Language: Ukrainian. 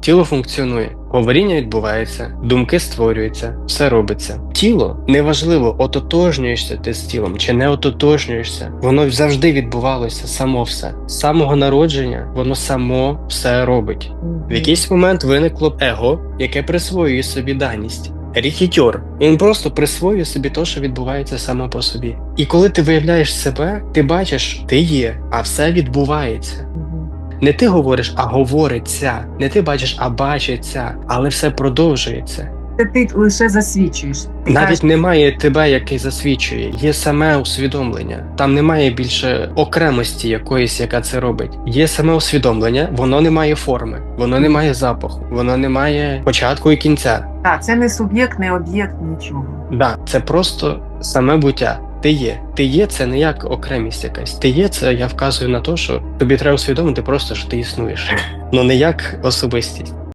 тіло функціонує, говоріння відбувається, думки створюються, все робиться. Тіло неважливо, ототожнюєшся ти з тілом чи не ототожнюєшся. Воно завжди відбувалося само все. З самого народження воно само все робить. В якийсь момент виникло его, яке присвоює собі даність. Рікітьор. Він просто присвоює собі те, що відбувається само по собі. І коли ти виявляєш себе, ти бачиш, ти є, а все відбувається. Не ти говориш, а говориться. Не ти бачиш, а бачиться, але все продовжується. Це ти лише засвідчуєш. Ти Навіть кажеш, немає тебе, який засвідчує. Є саме усвідомлення. Там немає більше окремості якоїсь, яка це робить. Є саме усвідомлення, воно не має форми, воно не має запаху, воно не має початку і кінця. Так, це не суб'єкт, не об'єкт, нічого. Да, це просто саме буття. Ти є. Ти є це не як окремість якась. Ти є це, я вказую на те, що тобі треба усвідомити просто, що ти існуєш. Ну не як особистість.